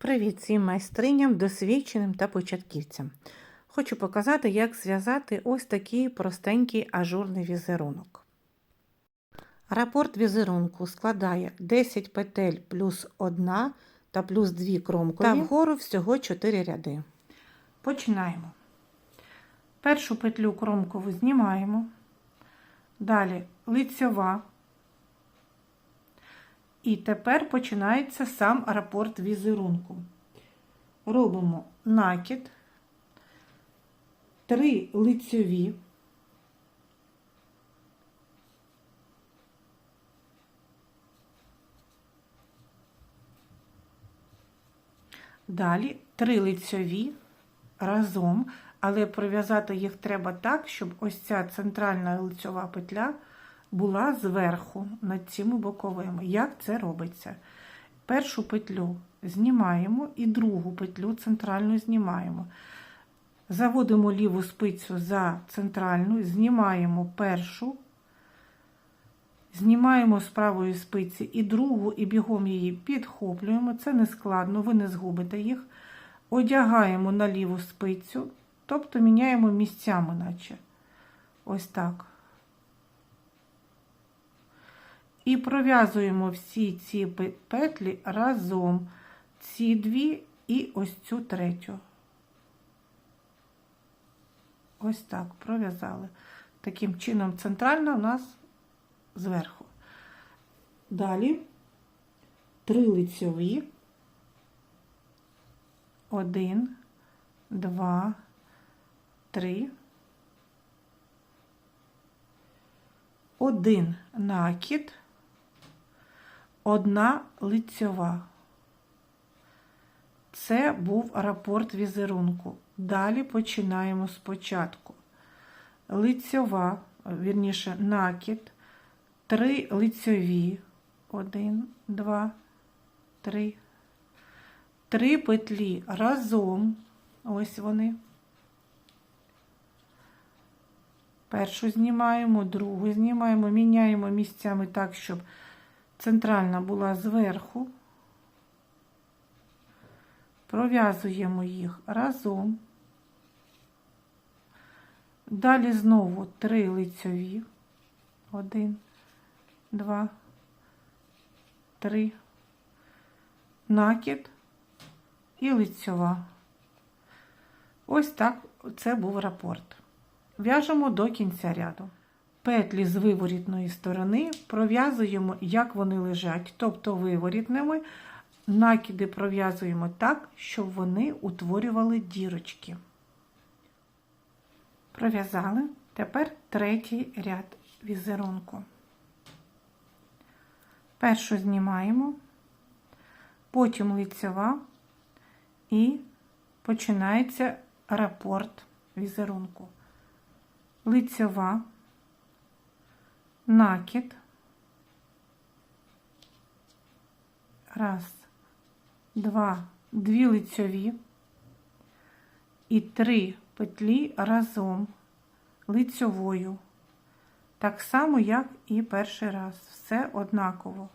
Привіт всім майстриням, досвідченим та початківцям. Хочу показати, як зв'язати ось такий простенький ажурний візерунок. Рапорт візерунку складає 10 петель плюс 1 та плюс 2 кромкові та вгору всього 4 ряди. Починаємо. Першу петлю кромкову знімаємо, далі лицьова. І тепер починається сам рапорт візерунку. Робимо накид, три лицьові, далі три лицьові разом, але пров'язати їх треба так, щоб ось ця центральна лицьова петля була зверху над цими боковими. Як це робиться? Першу петлю знімаємо і другу петлю центральну знімаємо. Заводимо ліву спицю за центральну, знімаємо першу, знімаємо з правої спиці і другу, і бігом її підхоплюємо. Це не складно, ви не згубите їх. Одягаємо на ліву спицю, тобто міняємо місцями, наче ось так. І пров'язуємо всі ці петлі разом, ці дві і ось цю третю. Ось так пров'язали. Таким чином, центральна у нас зверху. Далі три лицьові. Один, два, три. Один накид одна лицьова. Це був рапорт візерунку. Далі починаємо спочатку. Лицьова, вірніше, накид, три лицьові, один, два, три, три петлі разом. Ось вони. Першу знімаємо, другу знімаємо, міняємо місцями так, щоб центральна була зверху, пров'язуємо їх разом. Далі знову три лицьові. Один, два, три, накид і лицьова. Ось так це був рапорт. В'яжемо до кінця ряду петлі з виворітної сторони пров'язуємо, як вони лежать, тобто виворітними накиди пров'язуємо так, щоб вони утворювали дірочки. Пров'язали. Тепер третій ряд візерунку. Першу знімаємо, потім лицева і починається рапорт візерунку. Лицева накид. Раз, два, дві лицьові і три петлі разом лицьовою. Так само, як і перший раз. Все однаково.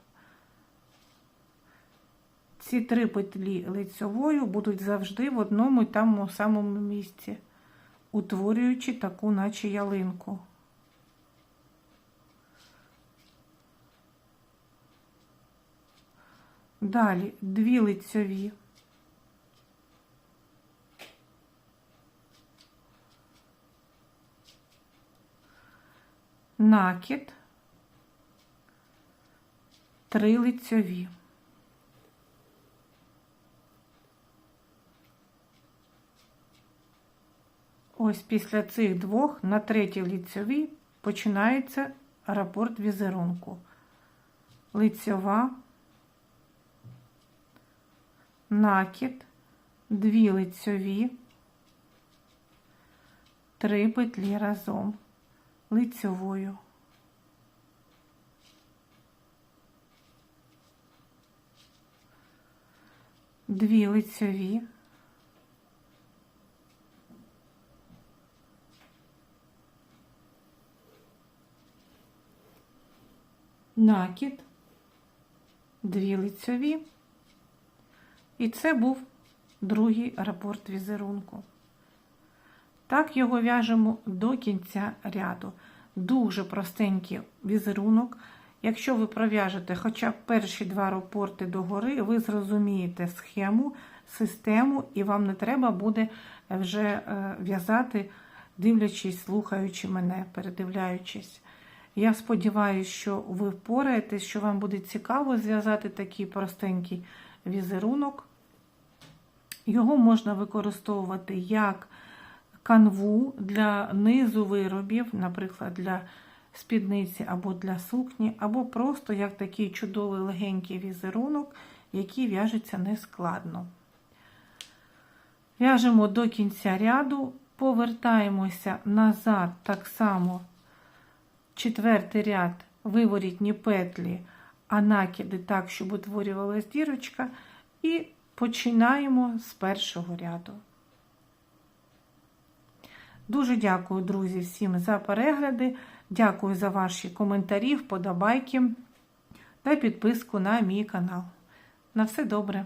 Ці три петлі лицьовою будуть завжди в одному і тому самому місці, утворюючи таку, наче ялинку. Далі дві лицьові. Накид, три лицьові. Ось після цих двох на третій лицьовій починається рапорт візерунку. Лицьова накид, дві лицьові, три петлі разом лицьовою. Дві лицьові, накид, дві лицьові, І це був другий рапорт візерунку. Так його в'яжемо до кінця ряду. Дуже простенький візерунок. Якщо ви пров'яжете хоча б перші два рапорти догори, ви зрозумієте схему, систему, і вам не треба буде вже е, в'язати, дивлячись, слухаючи мене, передивляючись. Я сподіваюся, що ви впораєтесь, що вам буде цікаво зв'язати такий простенький візерунок. Його можна використовувати як канву для низу виробів, наприклад, для спідниці або для сукні, або просто як такий чудовий легенький візерунок, який в'яжеться нескладно. В'яжемо до кінця ряду, повертаємося назад так само четвертий ряд виворітні петлі, а накиди так, щоб утворювалась дірочка, і починаємо з першого ряду. Дуже дякую, друзі, всім за перегляди. Дякую за ваші коментарі, вподобайки та підписку на мій канал. На все добре!